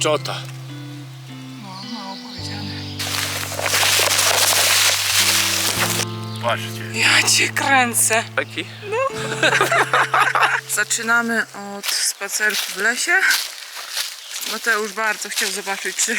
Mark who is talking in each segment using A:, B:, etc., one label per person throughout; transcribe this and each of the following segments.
A: pieczota.
B: No, mało powiedziane.
A: Patrzcie.
B: Ja cię kręcę.
A: Taki?
B: Zaczynamy od spacerku w lesie. Mateusz bardzo chciał zobaczyć, czy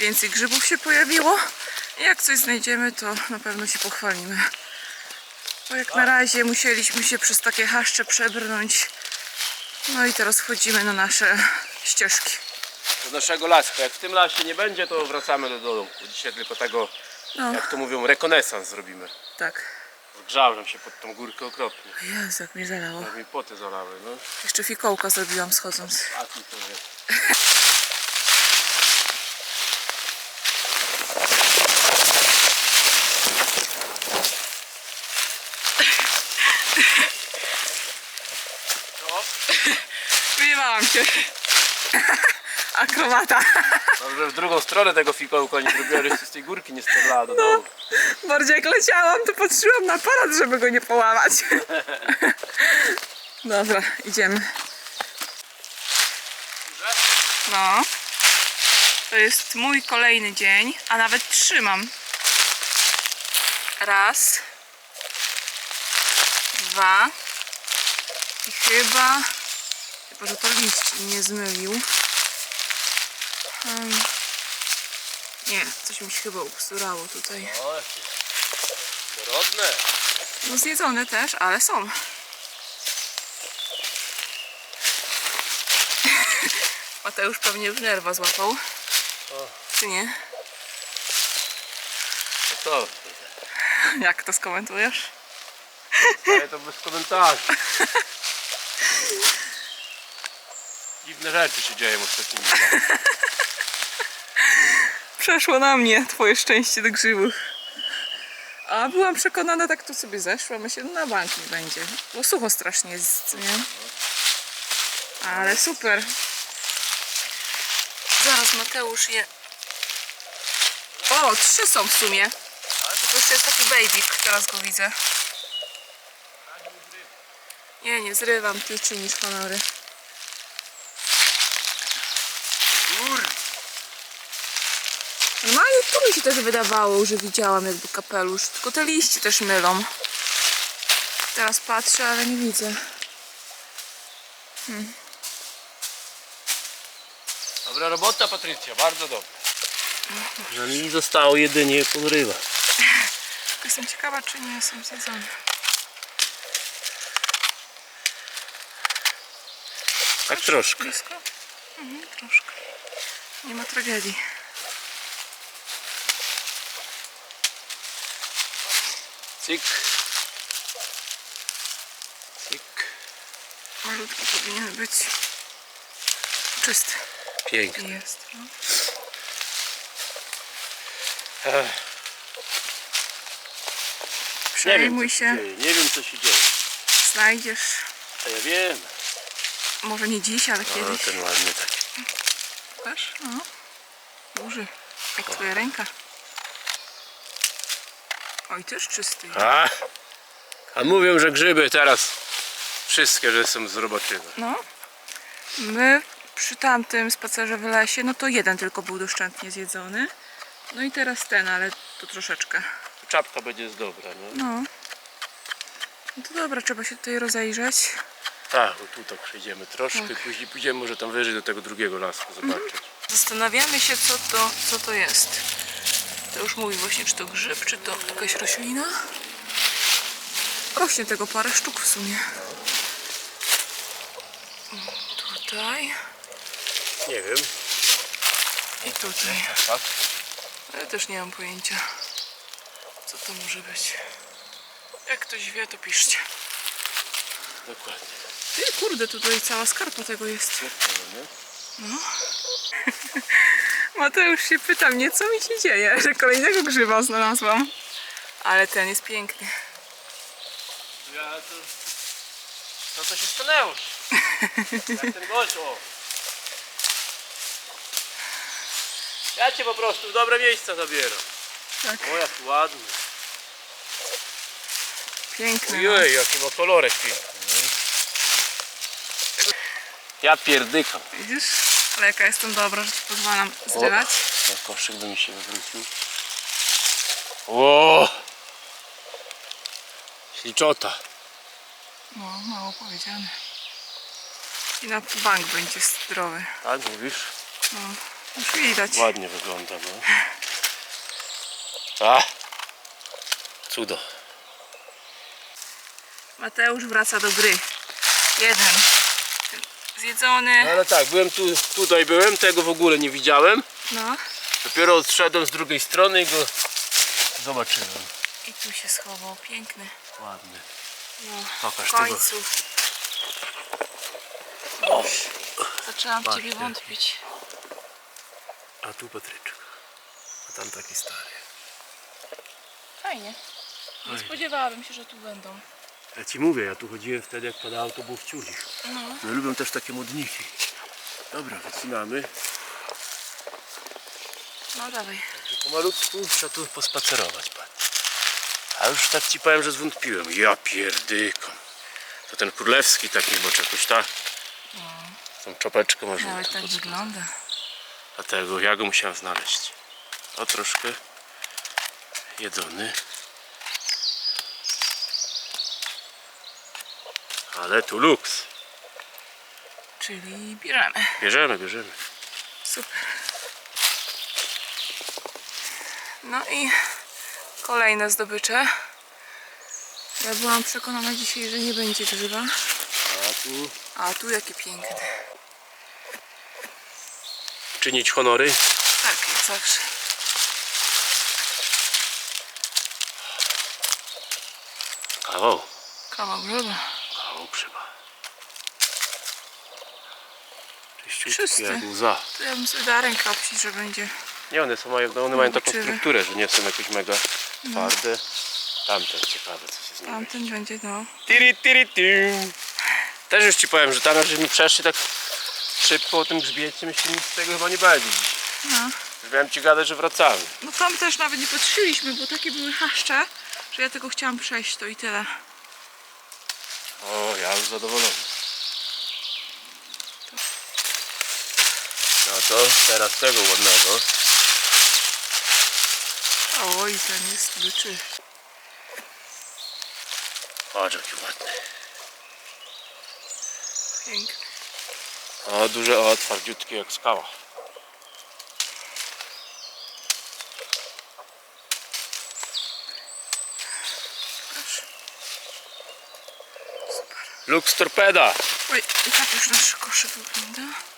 B: więcej grzybów się pojawiło. Jak coś znajdziemy, to na pewno się pochwalimy. Bo jak na razie musieliśmy się przez takie haszcze przebrnąć. No i teraz wchodzimy na nasze ścieżki.
A: Do naszego laska. Jak w tym lasie nie będzie, to wracamy do domu. Dzisiaj tylko tego,
B: No,
A: jak to mówią, rekonesans zrobimy.
B: tak.
A: Zgrzałem się pod tą górkę okropnie.
B: Jezu, jak mnie zalało.
A: Jak mi poty zalały, no.
B: Jeszcze fikołka zrobiłam schodząc.
A: A tu to jest.
B: Wyjebałam się. Akrobata.
A: Dobrze, w drugą stronę tego fikołka nie zrobiła, się z tej górki nie stawiała do dołu.
B: Bardziej jak leciałam, to patrzyłam na aparat, żeby go nie połamać. Dobra, idziemy. No. To jest mój kolejny dzień, a nawet trzymam. Raz. Dwa. I chyba... Chyba, że to liść nie zmylił. Hmm. Nie, coś mi się chyba upsurało tutaj.
A: O, jakie dorodne.
B: No zjedzone też, ale są. Mateusz pewnie już nerwa złapał.
A: O.
B: Czy nie?
A: To co?
B: Jak to skomentujesz?
A: Ale to bez komentarzy. Dziwne rzeczy się dzieją ostatnimi czasami.
B: Przeszło na mnie twoje szczęście do grzybów. A byłam przekonana, tak tu sobie zeszła, myślę, no na bank nie będzie. Bo sucho strasznie jest, nie? Ale super. Zaraz Mateusz je... O, trzy są w sumie. To jeszcze jest taki babyk, teraz go widzę. Nie, nie zrywam, ty czynisz honory.
A: Kur...
B: Mi się też wydawało, że widziałam jakby kapelusz, tylko te liście też mylą. Teraz patrzę, ale nie widzę.
A: Dobra robota Patrycja, bardzo dobra. Że mi zostało jedynie podrywa.
B: Tylko Jestem ciekawa, czy nie są zjedzone.
A: Tak troszkę.
B: Blisko? Mhm, troszkę. Nie ma tragedii.
A: Cyk. Cyk.
B: Malutki powinien być czysty.
A: Pięknie.
B: Jest. No.
A: Ech, nie wiem,
B: Przejmuj się,
A: dzieje. Nie wiem co się dzieje.
B: znajdziesz.
A: A ja wiem.
B: Może nie dziś, ale
A: O,
B: kiedyś.
A: ten ładny taki.
B: Patrz, no. Duży. Jak twoja ręka. Oj, też czysty.
A: A, a mówią, że grzyby teraz wszystkie, że są z roboczywy.
B: No. My przy tamtym spacerze w lesie, no to jeden tylko był doszczętnie zjedzony. No i teraz ten, ale to troszeczkę.
A: Czapka będzie jest dobra, nie?
B: No. No to dobra, trzeba się tutaj rozejrzeć.
A: Tak, bo tu tak przejdziemy troszkę, później pójdziemy może tam wyżej do tego drugiego lasku zobaczyć.
B: Zastanawiamy się, co to, co to jest. To już mówi właśnie, czy to grzyb, czy to jakaś roślina. Rośnie tego parę sztuk w sumie. Tutaj
A: Nie wiem.
B: i tutaj. Ale też nie mam pojęcia, co to może być. Jak ktoś wie, to piszcie.
A: Dokładnie.
B: Ty, kurde, tutaj cała skarpa tego jest.
A: Nie?
B: Mateusz się pyta mnie, co mi się dzieje, że kolejnego grzyba znalazłam. Ale ten jest piękny.
A: Ja to... Co to się stanęło? Jak ten gość, o! Ja cię po prostu w dobre miejsca zabieram.
B: Tak,
A: O, jak ładny.
B: piękny. no.
A: Ojej, jaki ma kolorek piękny. nie? Ja pierdykam.
B: Widzisz? Ale jaka jestem dobra, że ci pozwalam zrywać.
A: Na koszyk by mi się wywrócił. Ło! Śliczota.
B: No, mało powiedziane. I na bank będzie zdrowy.
A: Tak mówisz?
B: No, już widać.
A: Ładnie wygląda, no. A! Cudo.
B: Mateusz wraca do gry. Jeden. Zjedzony.
A: No ale tak, byłem tu, tutaj byłem, tego w ogóle nie widziałem.
B: No.
A: Dopiero odszedłem z drugiej strony i go zobaczyłem.
B: I tu się schował. Piękny.
A: Ładny.
B: No,
A: Pokaż
B: w
A: tego.
B: końcu. Już. Zaczęłam w
A: Patrzcie.
B: ciebie wątpić.
A: A tu Patryczek. A tam taki stary.
B: Fajnie. Nie spodziewałabym się, że tu będą.
A: Ja ci mówię, ja tu chodziłem wtedy jak był w ciulich.
B: No.
A: No lubią też takie modniki. Dobra, wycinamy.
B: No dawaj.
A: Także pomalutku trzeba tu pospacerować, pan. A już tak ci powiem, że zwątpiłem. Ja pierdykam. To ten królewski taki boczekuś, tak? Tą czopeczkę można
B: Nawet tak wygląda.
A: Dlatego ja go musiałem znaleźć. O troszkę jedzony. Ale tu luks.
B: Czyli bierzemy.
A: Bierzemy, bierzemy.
B: Super. No i kolejne zdobycze. Ja byłam przekonana dzisiaj, że nie będzie grzyba.
A: A tu
B: A tu jaki piękny.
A: czynić honory.
B: Tak, jak zawsze.
A: Kawał.
B: Kawał grzyba. Wszyscy.
A: jak łza.
B: To ja bym sobie dała rękę obcić, że będzie.
A: Nie, one, są, mają, one mają taką strukturę, że nie są jakoś mega twarde. Tamte ciekawe co się z nimi
B: Tamten będzie, no.
A: Tiri, tiri, tim. Też już ci powiem, że tam, że mi przeszli tak szybko o tym grzbiecie, myślę, nic z tego chyba nie będzie dziś.
B: no.
A: Już miałem ci gadać, że wracamy.
B: No tam też nawet nie patrzyliśmy, bo takie były haszcze, że ja tylko chciałam przejść, to i tyle.
A: O, ja już zadowolony. To teraz tego ładnego.
B: Oj, ten jest byczy.
A: Patrz jaki ładny.
B: Piękny.
A: O, duże, o, twardziutkie jak skała. Lux torpeda.
B: Oj, tak już nasz koszyk wygląda.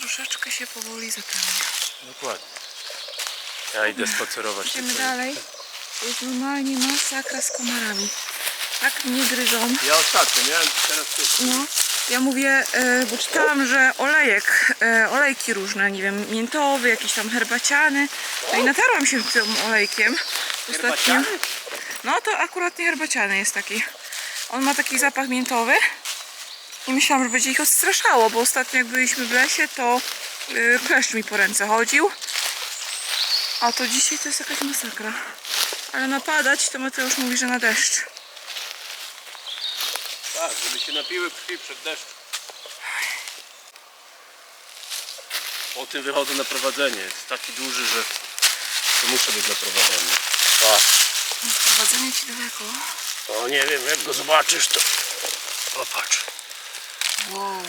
B: Troszeczkę się powoli zapełnia.
A: Dokładnie. Ja idę spacerować.
B: Idziemy
A: tutaj.
B: dalej. To jest normalnie masakra z komarami. Tak mnie gryzą.
A: Ja ostatnio miałem teraz też.
B: No, ja mówię, e, bo czytałam, że olejek, e, olejki różne, nie wiem, miętowy, jakiś tam herbaciany. No i natarłam się tym olejkiem ostatnio. No to akurat nie herbaciany jest taki. On ma taki zapach miętowy. I myślałam, że będzie ich odstraszało, bo ostatnio jak byliśmy w lesie, to y, kleszcz mi po ręce chodził. A to dzisiaj to jest jakaś masakra. Ale napadać to Mateusz mówi, że na deszcz.
A: Tak, żeby się napiły krwi przed deszczem. Po tym wychodzę na prowadzenie. Jest taki duży, że to muszę być naprowadzony. A,
B: Prowadzenie ci daleko.
A: o nie wiem, jak go zobaczysz to... Popatrz.
B: Wow,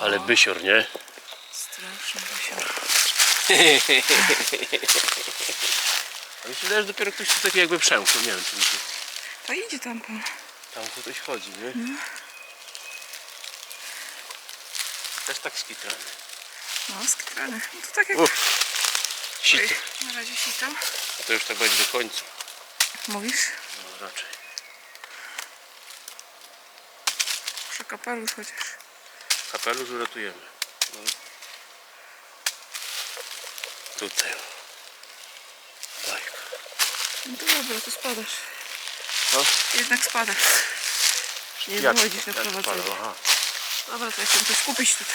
A: Ale bysior, nie?
B: straszny wysior.
A: A mi się wydaje, że dopiero ktoś tu taki jakby przemknął. Nie wiem, czy mi się
B: To idzie tam pan.
A: tam ktoś chodzi, nie? Też tak skitrany.
B: No, skitrany. No to tak jak...
A: Uff. Sito.
B: Oj, na razie sitam.
A: A to już tak będzie do końca.
B: Mówisz?
A: No raczej.
B: Muszę kapelusz chociaż.
A: Kapelusz uratujemy. No. Tutaj. Bajka.
B: No to dobra, to spadasz.
A: No.
B: Jednak spadasz. Nie
A: Jak-
B: wychodzisz na
A: jak
B: prowadzenie.
A: spadł? Aha.
B: Dobra, to ja się muszę skupić tutaj.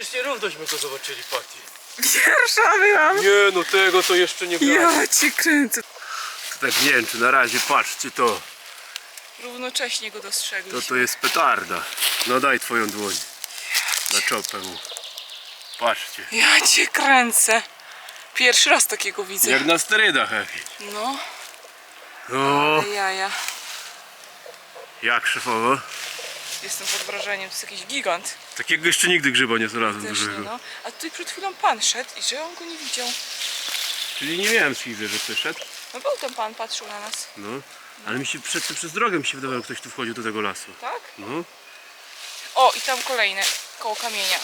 A: Jeszcze równośmy go zobaczyli, Pati.
B: Pierwsza byłam.
A: Nie, no tego to jeszcze nie było.
B: Ja cię kręcę.
A: To tak nie wiem, czy na razie patrzcie to.
B: Równocześnie go
A: To
B: dostrzegliśmy.
A: to jest petarda. No daj twoją dłoń. Na czopę mu. Patrzcie.
B: Ja cię kręcę. Pierwszy raz takiego widzę.
A: Jak na sterydach jakieś.
B: No,
A: O,
B: jaja.
A: jak szefowo?
B: Jestem pod wrażeniem, to jest jakiś gigant.
A: Takiego jeszcze nigdy grzyba nie znalazłem
B: nie,
A: dużego.
B: no. A tutaj przed chwilą pan szedł i że on go nie widział.
A: Czyli nie miałem siwy, że ktoś szedł.
B: No był ten pan, patrzył na nas.
A: No. Ale mi się przed, przez drogę mi się wydawało, że ktoś tu wchodził do tego lasu.
B: Tak?
A: No.
B: O, i tam kolejne, koło kamienia.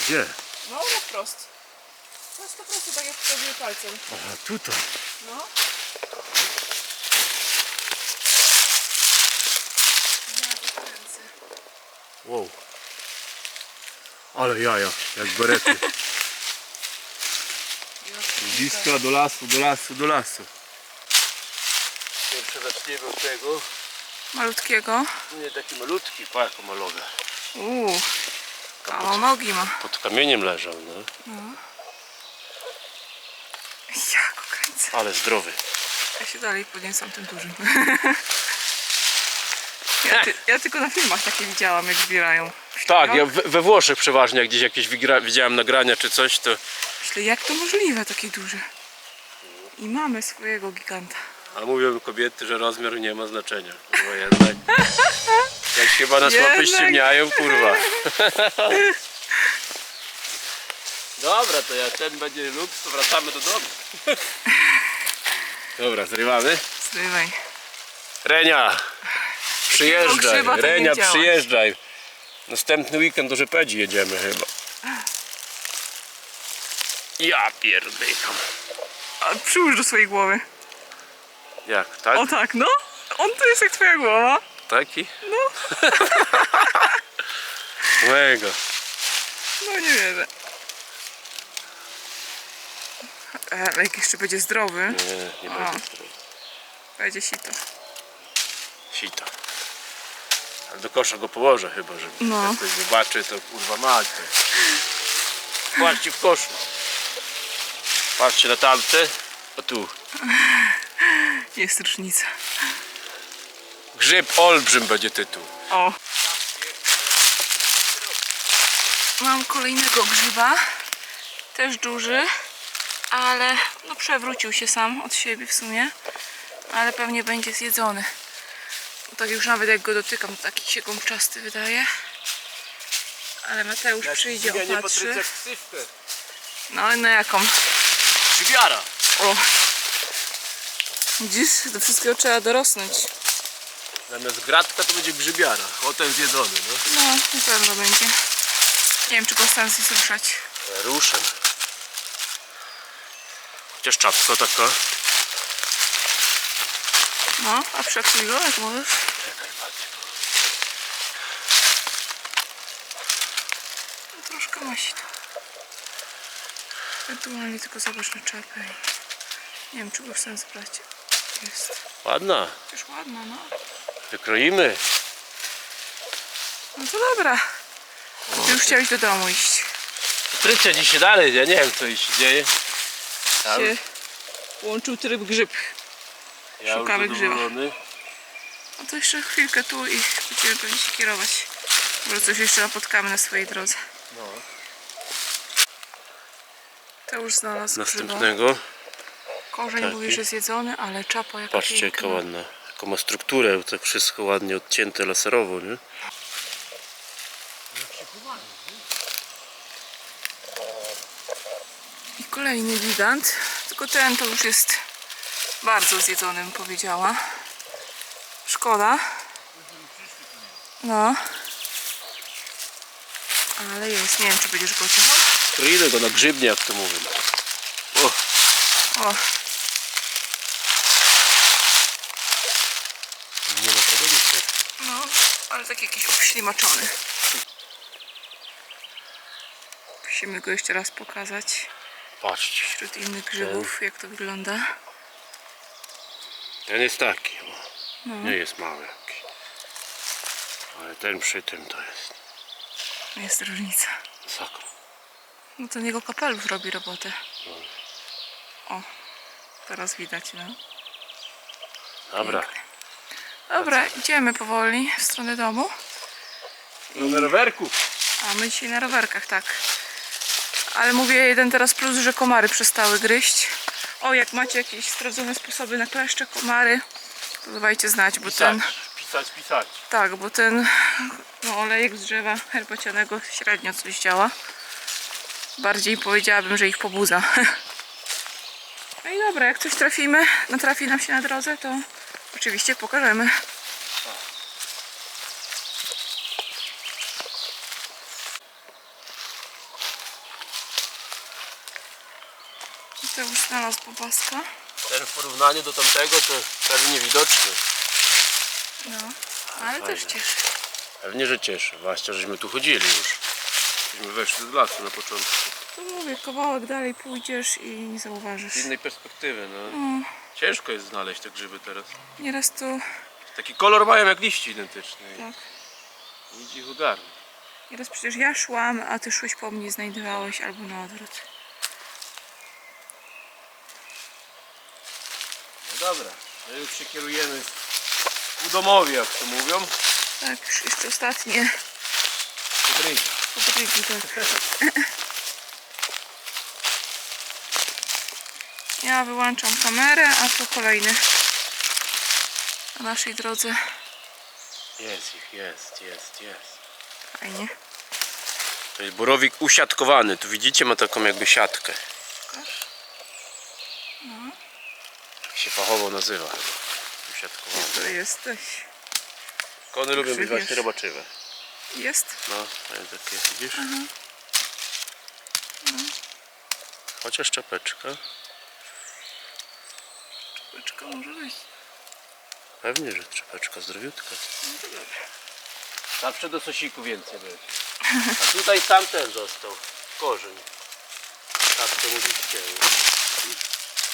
A: Gdzie?
B: No, na wprost. No, po prostu tak jak wchodził palcem.
A: Aha, tutaj.
B: No. To.
A: Wow. Ale jaja, jak berety.
B: Ja
A: Blisko do lasu, do lasu, do lasu. Pierwsze zaczniemy od tego.
B: Malutkiego.
A: Nie taki malutki, pa jako malowe.
B: Uuu. Kawał nogi ma.
A: Pod kamieniem leżał, no.
B: Ja go kręcę.
A: Ale zdrowy.
B: Ja się dalej podniosam tym dużym. Ja, ty, ja tylko na filmach takie widziałam, jak zbierają.
A: Tak, ja we, we Włoszech przeważnie, jak gdzieś jakieś widziałem nagrania czy coś, to...
B: Myślę, jak to możliwe, takie duże. I mamy swojego giganta.
A: A mówią kobiety, że rozmiar nie ma znaczenia. Kurwa, jednak... Jak się chyba nas łapy
B: Jednak.
A: ściemniają, kurwa. Dobra, to jak ten będzie luks, to wracamy do domu. Dobra, zrywamy.
B: Zrywaj.
A: Renia, przyjeżdżaj. Renia, przyjeżdżaj. Następny weekend do Rzepedzi jedziemy chyba. Ja pierdykam.
B: A przyłóż do swojej głowy.
A: Jak, tak?
B: O tak, no. On to jest jak twoja głowa.
A: Taki?
B: No.
A: Mega.
B: No nie wierzę. E, Ale jak jeszcze będzie zdrowy,
A: Nie, nie będzie zdrowy.
B: będzie sito.
A: Sita. Ale do kosza go położę chyba, żeby
B: No.
A: jak ktoś zobaczy, to kurwa mać. To... Patrzcie w koszu. Patrzcie na tamte. O tu.
B: Jest różnica.
A: Grzyb olbrzym będzie tytuł.
B: O. Mam kolejnego grzyba. Też duży, ale no przewrócił się sam od siebie w sumie. Ale pewnie będzie zjedzony. Bo tak już nawet jak go dotykam, to taki się gąbczasty wydaje. Ale Mateusz przyjdzie, opatrzy. No i na jaką?
A: Grzybiara.
B: O. Widzisz, do wszystkiego trzeba dorosnąć.
A: Zamiast gratka to będzie grzybiara. Potem zjedzony, no.
B: No, na pewno będzie. Nie wiem, czy go stan ruszać.
A: Ruszę. Chociaż czapka taka.
B: No, a przepsuj go, jak możesz.
A: Czekaj.
B: No, troszkę nosi to. Ewentualnie tylko zobacz na czapę i... Nie wiem, czy go chcę zabrać. Jest.
A: Ładna.
B: Też ładna, no.
A: Wykroimy.
B: No to dobra. Ty już chciałeś do domu iść.
A: Patrycja dzisiaj dalej, ja nie wiem co się dzieje. Ja,
B: Się łączył tryb grzyb.
A: ja
B: szukamy
A: już
B: grzyba. No to jeszcze chwilkę tu i będziemy pewnie się kierować. Może coś jeszcze napotkamy na swojej drodze.
A: No.
B: To już znalazł grzyba. Korzeń
A: Taki.
B: mówi, że zjedzony, ale czapa jaka
A: Patrzcie jaka
B: piękna.
A: ładna. Jaką ma strukturę, tak wszystko ładnie odcięte laserowo, nie?
B: I kolejny gigant, tylko ten to już jest bardzo zjedzony, bym powiedziała. Szkoda. No. Ale jest, nie wiem czy będziesz go ciechał.
A: Kryjmy go na grzybnie, jak to mówią. O,
B: O,
A: nie ma tego niestety.
B: no, ale tak jakiś obślimaczony. Musimy go jeszcze raz pokazać
A: Patrzcie.
B: wśród innych grzybów, jak to wygląda.
A: Ten jest taki.
B: No.
A: Nie jest mały jaki. Ale ten przy tym to jest.
B: Jest różnica.
A: Sakra.
B: No ten jego kapelusz robi robotę. O, teraz widać, no.
A: Dobra.
B: Dobra, idziemy powoli w stronę domu.
A: No na rowerku.
B: A my dzisiaj na rowerkach, tak. Ale mówię jeden teraz plus, że komary przestały gryźć. O, jak macie jakieś sprawdzone sposoby na kleszcze, komary, to dawajcie znać, bo
A: Pisać,
B: ten...
A: pisać, pisać.
B: Tak, bo ten no, olejek z drzewa herbacianego średnio coś działa. Bardziej powiedziałabym, że ich pobudza. No i dobra, jak coś trafimy, natrafi nam się na drodze, to oczywiście pokażemy. To już znalazł popaska.
A: Ten w porównaniu do tamtego to prawie niewidoczny.
B: No, ale też
A: Fajnie.
B: cieszy.
A: Pewnie, że cieszy. Zwłaszcza, żeśmy tu chodzili już. Żeśmy weszli z lasu na początku.
B: To mówię, kawałek dalej pójdziesz i nie zauważysz.
A: Z innej perspektywy, no.
B: Mm,
A: Ciężko jest znaleźć te grzyby teraz.
B: nieraz to
A: Taki kolor mają jak liści identyczny. i
B: tak.
A: Nic ich.
B: Nieraz przecież ja szłam, a ty szłeś po mnie, znajdowałeś albo na odwrót.
A: No dobra, my już się kierujemy ku domowi, jak to mówią.
B: Tak, już jeszcze ostatnie
A: Hybryda.
B: podrygi, tak. Ja wyłączam kamerę, a to kolejny na naszej drodze.
A: Jest ich, jest, jest, jest.
B: Fajnie.
A: To jest borowik usiatkowany. Tu widzicie, ma taką jakby siatkę.
B: Pokaż.
A: Tak się fachowo nazywa. Usiatkowany.
B: To jesteś.
A: Kony lubią być właśnie robaczywe.
B: Jest?
A: No, mają takie, widzisz? Chociaż czapeczka.
B: Czapeczka może być.
A: Pewnie, że czapeczka zdrowiutka.
B: No to.
A: Zawsze do sosiku więcej będzie. A tutaj tamten został. Korzeń. Tak to mu ścięło.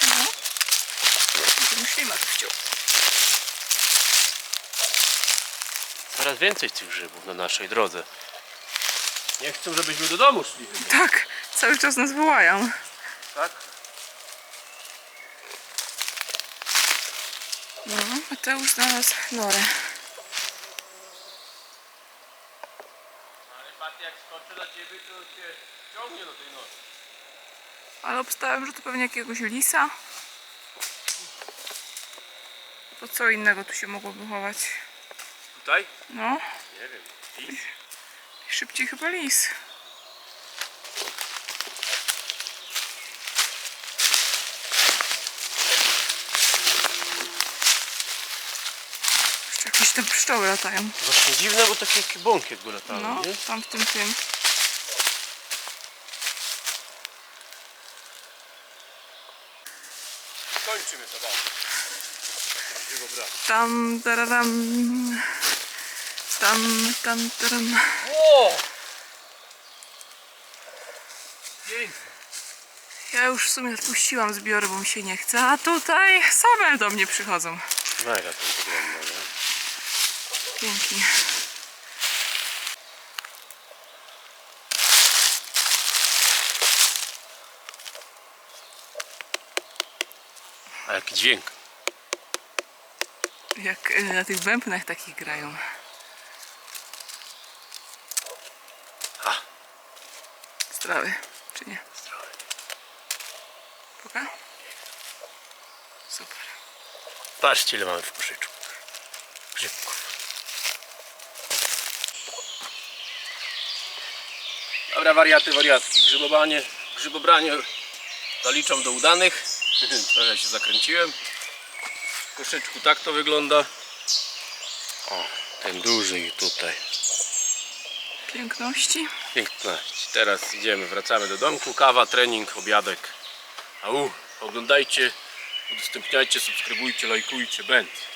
B: No. To ślimak wciął.
A: Coraz więcej tych grzybów na naszej drodze. Nie chcą, żebyśmy do domu szli.
B: Tak, cały czas nas wołają.
A: Tak?
B: No, Mateusz znalazł norę.
A: Ale patrz jak skoczy na ciebie, to cię ciągnie do tej nocy.
B: Ale obstałem, że to pewnie jakiegoś lisa. To co innego tu się mogłoby chować?
A: Tutaj?
B: No,
A: Nie wiem. Lis?
B: szybciej chyba lis. Jeszcze jakieś tam pszczoły latają.
A: Właśnie dziwne, bo takie jak bąki jakby latały,
B: No,
A: nie?
B: tam w tym tym.
A: Kończymy to bardzo.
B: Tam, tararam. Tam, tam, taram.
A: Ło! Pięknie.
B: Ja już w sumie odpuściłam zbiory, bo mi się nie chce, a tutaj same do mnie przychodzą.
A: Mega to wygląda, nie?
B: Pięknie.
A: A jaki dźwięk.
B: Jak y, na tych bębnach takich grają.
A: A.
B: Zdrowy, czy nie?
A: Zdrowy.
B: Poka? Super.
A: Patrzcie ile mamy w koszyczku. Grzybków. Dobra wariaty, wariatki. Grzybobanie, grzybobranie zaliczam do udanych. Trochę się zakręciłem. W koszyczku tak to wygląda. O, ten duży i tutaj.
B: Piękności.
A: 15. Teraz idziemy, wracamy do domku. Kawa, trening, obiadek. Au, oglądajcie, udostępniajcie, subskrybujcie, lajkujcie, będzie.